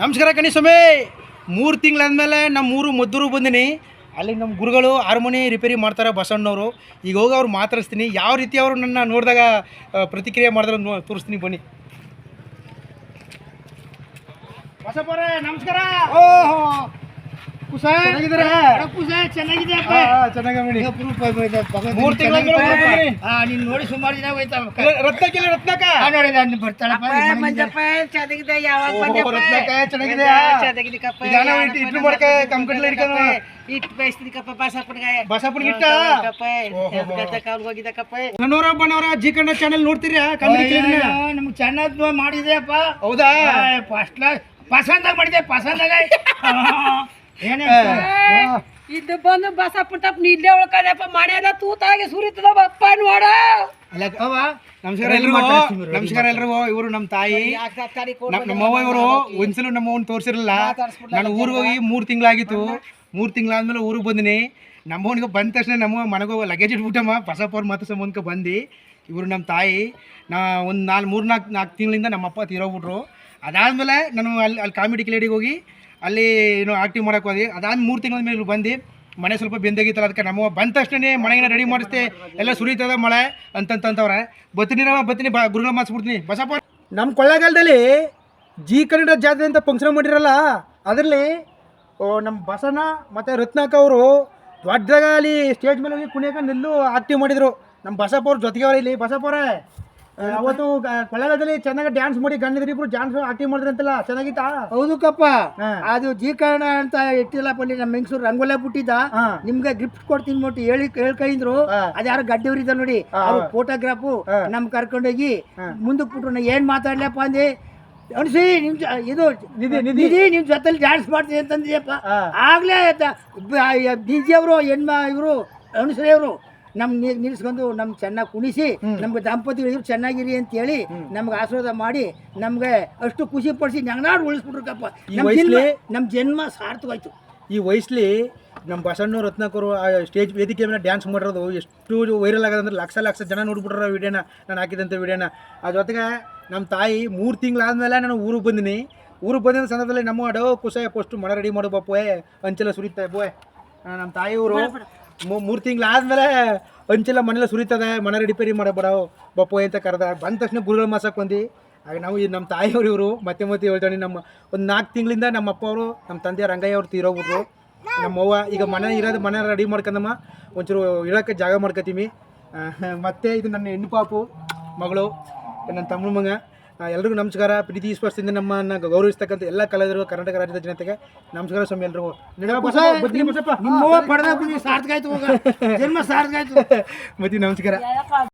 ನಮಸ್ಕಾರ ಕಣಿಸ್ವಾಮಿ. ಮೂರು ತಿಂಗಳಾದಮೇಲೆ ನಮ್ಮ ಊರು ಮದ್ದೂರು ಬಂದಿನಿ. ಅಲ್ಲಿ ನಮ್ಮ ಗುರುಗಳು ಹಾರ್ಮೋನಿ ರಿಪೇರಿ ಮಾಡ್ತಾರೆ ಬಸವಣ್ಣವರು. ಈಗ ಹೋಗಿ ಅವ್ರು ಮಾತಾಡಿಸ್ತೀನಿ. ಯಾವ ರೀತಿ ಅವರು ನನ್ನ ನೋಡಿದಾಗ ಪ್ರತಿಕ್ರಿಯೆ ಮಾಡಿದ್ರೆ ನೋ, ತೋರಿಸ್ತೀನಿ ಬನ್ನಿ. ಬಸಪ್ಪರೇ ನಮಸ್ಕಾರ. ಓಹೋ. ಕುಸ ಚೆನ್ನಾಗಿದ್ದೀರಾ? ಕುಸ ಚೆನ್ನಾಗಿದೆ ಚೆನ್ನಾಗಿ ಬನ್ನಿ ಮೂರು ತಿಂಗಳ ನೀನ್ ನೋಡಿ ಸುಮಾರು ದಿನ ಹೋಯ್ತಾವ ರತ್ನಕ್ಕಿಲ್ಲ ರತ್ನಕ ನೋಡಿ ನಾನು ಬರ್ತಾಳಪ್ಪ ಮಂಜಪ್ಪ ಚೆನ್ನಾಗಿದೆ ಯಾವಾಗ ಚೆನ್ನಾಗಿದೆ. ಕಪ್ಪ. ಇಟ್ಟು ಇಟ್ಟು ಮಾಡ್ಕ ಕಂಕಟ್ಲೆ ಹಿಡ್ಕೊಂಡು ಇಟ್ಟು ಬೇಯಿಸ್ತೀನಿ ಕಪ್ಪ ಬಸಪ್ಪನ್ಗೆ. ಬಸಪ್ಪನಿಗೆ ಇಟ್ಟ? ಕಪ್ಪ. ಓಹೋ. ಗದ್ದೆಗೆ ಅವ್ನು ಹೋಗಿದ್ದ ಕಪ್ಪ. ನನ್ನೂರ ಬಣ್ಣವರ ಜಿ ಕನ್ನಡ ಚಾನೆಲ್ ನೋಡ್ತೀರಾ ಕಾಮಿಡಿ ಕ್ಲಿಪ್ನ? ನಮ್ಗೆ ಚೆನ್ನಾಗ್ ಮಾಡಿದೆಯಪ್ಪ. ಹೌದಾ? ಫಸ್ಟ್ ಕ್ಲಾಸ್ ಪಸಂದಾಗ ಮಾಡಿದೆ ಪಸಂದಾಗ. ಇದು ಬಂದು ಬಸಪ್ಪನ ತಪ್ಪ ಉಳ್ಕೊಂಡಪ್ಪ ಉಳ್ಕದಪ್ಪ ಮನೆಯಲ್ಲ ತೂತಾಗಿ ಸುರಿತದ ಬಪ್ಪ ನೋಡ. ಅಲ್ಲ ಅವ ನಮಸ್ಕಾರ ಎಲ್ರಿಗೂ ನಮಸ್ಕಾರ ಎಲ್ರಿಗೂ. ಇವರು ನಮ್ಮ ತಾಯಿ. ನಮ್ಮ ನಮ್ಮವ್ವ ಇವರು ಒಂದ್ಸಲ ನಮ್ಮವ್ವನ್ ತೋರಿಸಿರಲ್ಲ. ನಾನು ಊರಿಗೆ ಹೋಗಿ ಮೂರು ತಿಂಗಳಾಗಿತ್ತು. ಮೂರು ತಿಂಗಳಾದ್ಮೇಲೆ ಊರಿಗೆ ಬಂದಿನಿ. ನಮ್ಮವನಿಗೆ ಬಂದ ತಕ್ಷಣ ನಮ್ಮ ಮನೆಗೆ ಲಗೇಜ್ ಇಟ್ಬಿಟ್ಟಮ್ಮ. ಬಸಪ್ಪವ್ರ ಮತ್ತೆ ಮಾತು ಸಂಬಂಧಕ್ಕೆ ಬಂದು. ಇವರು ನಮ್ಮ ತಾಯಿ. ನಾ ಒಂದು ನಾಲ್ಕು ಮೂರು ನಾಲ್ಕು ನಾಲ್ಕು ತಿಂಗಳಿಂದ ನಮ್ಮ ಅಪ್ಪ ತೀರೋಗ್ಬಿಟ್ರು. ಅದಾದಮೇಲೆ ನಾನು ಅಲ್ಲಿ ಅಲ್ಲಿ ಕಾಮಿಡಿ ಕ್ಲೇಡಿಗೆ ಹೋಗಿ ಅಲ್ಲಿ ಏನು ಆಕ್ಟಿವ್ ಮಾಡೋಕೆ ಹೋದ್ವಿ. ಅದಾದ ಮೂರು ತಿಂಗಳ ಮೇಲೆ ಬಂದು ಮನೆ ಸ್ವಲ್ಪ ಬೆಂದಾಗಿತ್ತಲ್ಲ, ಅದಕ್ಕೆ ನಮ್ಮ ಬಂದ ತಕ್ಷಣನೇ ಮನೆಗೆ ರೆಡಿ ಮಾಡಿಸ್ತೆ ಎಲ್ಲ ಸುರಿತದ ಮಳೆ ಅಂತಂತಂತವ್ರೆ. ಬತ್ತಿನಿರ ಬತ್ತಿನಿ ಬಾ, ಗುರುಗಳ ಮಾಡಿಸ್ಬಿಡ್ತೀನಿ ಬಸಪ್ಪ ನಮ್ಮ ಕೊಳ್ಳೇಗಾಲದಲ್ಲಿ ಜಿ ಕನ್ನಡ ಜಾತ್ರೆ ಅಂತ ಫಂಕ್ಷನ್ ಮಾಡಿರಲ್ಲ, ಅದರಲ್ಲಿ ನಮ್ಮ ಬಸನ ಮತ್ತು ರತ್ನಾಕ ಅವರು ದೊಡ್ಡದಾಗ ಅಲ್ಲಿ ಸ್ಟೇಜ್ ಮೇಲೆ ಹೋಗಿ ಕುಣಿಯಕ ನಿಲ್ಲು ಆಕ್ಟಿವ್ ಮಾಡಿದರು. ನಮ್ಮ ಬಸಪ್ಪ ಅವ್ರ ಜೊತೆಗೆ ಅವ್ರು ಇಲ್ಲಿ. ಬಸಪ್ಪ ಅವರೇ ಅವತ್ತು ಕೊಳ್ಳೇಗಾಲದಲ್ಲಿ ಚೆನ್ನಾಗಿ ಡ್ಯಾನ್ಸ್ ಮಾಡಿ ಗಂಡದ್ರಿ ಇಬ್ರು ಡ್ಯಾನ್ಸ್ ಆಕ್ಟಿಂಗ್ ಮಾಡಿದ್ರಿ ಅಂತಲ್ಲ ಚೆನ್ನಾಗಿತ್ತಾ ಹೌದು ಕಪ್ಪ ಅದು ಜೀಕರಣ ಅಂತ ಇಟ್ಟಿಲ್ಲಪ್ಪ ಅಲ್ಲಿ ನಮ್ಮ ಹೆಂಗಸರು ರಂಗೋಲೆ ಬಿಟ್ಟಿದ್ದ. ನಿಮ್ಗೆ ಗಿಫ್ಟ್ ಕೊಡ್ತೀನಿ ನೋಡಿ ಹೇಳಿ ಹೇಳ್ಕೈಂದ್ರು. ಅದ್ಯಾರು ಗಡ್ಡೆ ಉರಿದ ನೋಡಿ. ಅವ್ರು ಫೋಟೋಗ್ರಾಫು. ನಮ್ ಕರ್ಕೊಂಡೋಗಿ. ಮುಂದಕ್ಕೆ ಬಿಟ್ರು ನಾ ಏನ್ ಮಾತಾಡ್ಲಪ್ಪ ಅಂದೆ ಅನ್ಸಿ ನಿಮ್ ಇದು ನಿಧಿ, ನಿಮ್ ಜೊತೆಲಿ ಡ್ಯಾನ್ಸ್ ಮಾಡ್ತೀನಿ ಅಂತಂದಿಯಪ್ಪ. ಆಗ್ಲೇ ಬಿಜಿ ಅವರು ಹೆಣ್ಮ ಇವರು ಅನುಸರಿ ಅವರು ನಮ್ ನಿಲ್ಸ್ಕೊಂಡು ನಮ್ ಚೆನ್ನಾಗಿ ಕುಣಿಸಿ ನಮ್ಗೆ ದಂಪತಿಗಳು ಚೆನ್ನಾಗಿರಿ ಅಂತ ಹೇಳಿ ನಮ್ಗೆ ಆಶೀರ್ವಾದ ಮಾಡಿ ನಮ್ಗೆ ಅಷ್ಟು ಖುಷಿ ಪಡಿಸಿ ನಂಗನಾಡ್ ಉಳಿಸ್ಬಿಟ್ರು ಕಪ್ಪ ಈ ನಮ್ ಜನ್ಮ ವಯಸ್ಸಲ್ಲಿ- ನಮ್ ಜನ್ಮ ಸಾರ್ಥಕವಾಯ್ತು. ಈ ವಯಸ್ಸಲ್ಲಿ ನಮ್ಮ ಬಸಣ್ಣ ರತ್ನಾಕರು ಆ ಸ್ಟೇಜ್ ವೇದಿಕೆ ಮೇಲೆ ಡ್ಯಾನ್ಸ್ ಮಾಡಿರೋದು ಎಷ್ಟು ವೈರಲ್ ಆಗೋದು ಅಂದ್ರೆ ಲಕ್ಷ ಲಕ್ಷ ಜನ ನೋಡ್ಬಿಟ್ರ ವಿಡಿಯೋನ ನಾನು ಹಾಕಿದಂಥ ವಿಡಿಯೋನ ಆ ಜೊತೆಗೆ ನಮ್ಮ ತಾಯಿ ಮೂರು ತಿಂಗಳಾದ್ಮೇಲೆ ನಾನು ಊರಿಗೆ ಬಂದಿನಿ. ಊರಿಗೆ ಬಂದಿದ್ದ ಸಂದರ್ಭದಲ್ಲಿ ನಮ್ಮ ಅಡೋ ಕುಸಾಯ ಪೋಸ್ಟ್ ಮನೆ ರೆಡಿ ಮಾಡು ಬಾಪೋಯ್ ಅಂಚೆಲ್ಲ ಸುರಿತಾ ಬೋಯ್ ನಮ್ಮ ತಾಯಿಯವರು ಮೂರು ತಿಂಗಳು ಆದಮೇಲೆ ಹಂಚೆಲ್ಲ ಮನೆಲ್ಲ ಸುರಿತದೆ, ಮನೆ ರಿಪೇರಿ ಬರೋ ಬಪ್ಪು ಅಂತ ಕರೆದ, ಬಂದ ತಕ್ಷಣ ಗುರುಗಳ ಮಾಸಕ್ಕೆ ಬಂದು ಆಗ ನಾವು ಈ ನಮ್ಮ ತಾಯಿಯವರು ಇವರು, ಮತ್ತೆ ಮತ್ತೆ ಹೇಳ್ತಾನೆ ನಮ್ಮ ಒಂದು ನಾಲ್ಕು ತಿಂಗಳಿಂದ ನಮ್ಮ ಅಪ್ಪ ಅವರು, ನಮ್ಮ ತಂದೆ ರಂಗಯ್ಯ ಅವರು ತೀರೋಗ್ಬಿಟ್ರು ನಮ್ಮ ಅವ್ವ, ಈಗ ಮನೆ ಇರೋದು ಮನೆ ರೆಡಿ ಮಾಡ್ಕೊಂಡಮ್ಮ, ಒಂಚೂರು ಇರೋಕ್ಕೆ ಜಾಗ ಮಾಡ್ಕೊತೀವಿ ಮತ್ತೆ ಇದು ನನ್ನ ಹೆಣ್ಣು ಪಾಪು, ಮಗಳು, ನನ್ನ ತಮ್ಮ ಮಗ. ಎಲ್ರಿಗೂ ನಮಸ್ಕಾರ. ಪ್ರೀತಿ ಸ್ಪರ್ಶದಿಂದ ನಮ್ಮನ್ನ ಗೌರವಿಸ್ತಕ್ಕಂಥ ಎಲ್ಲ ಕಲಾವಿದರು ಕರ್ನಾಟಕ ರಾಜ್ಯದ ಜನತೆಗೆ ನಮಸ್ಕಾರ ಸ್ವಾಮಿ ಎಲ್ರಿಗೂ. ನಿಮ್ಮ ಸಾರ್ಥಕ ಆಯ್ತು ಹೋಗ. ಜನ್ಮ ಸಾರ್ಥಕ ಆಯ್ತು. ಮತ್ತೆ ನಮಸ್ಕಾರ.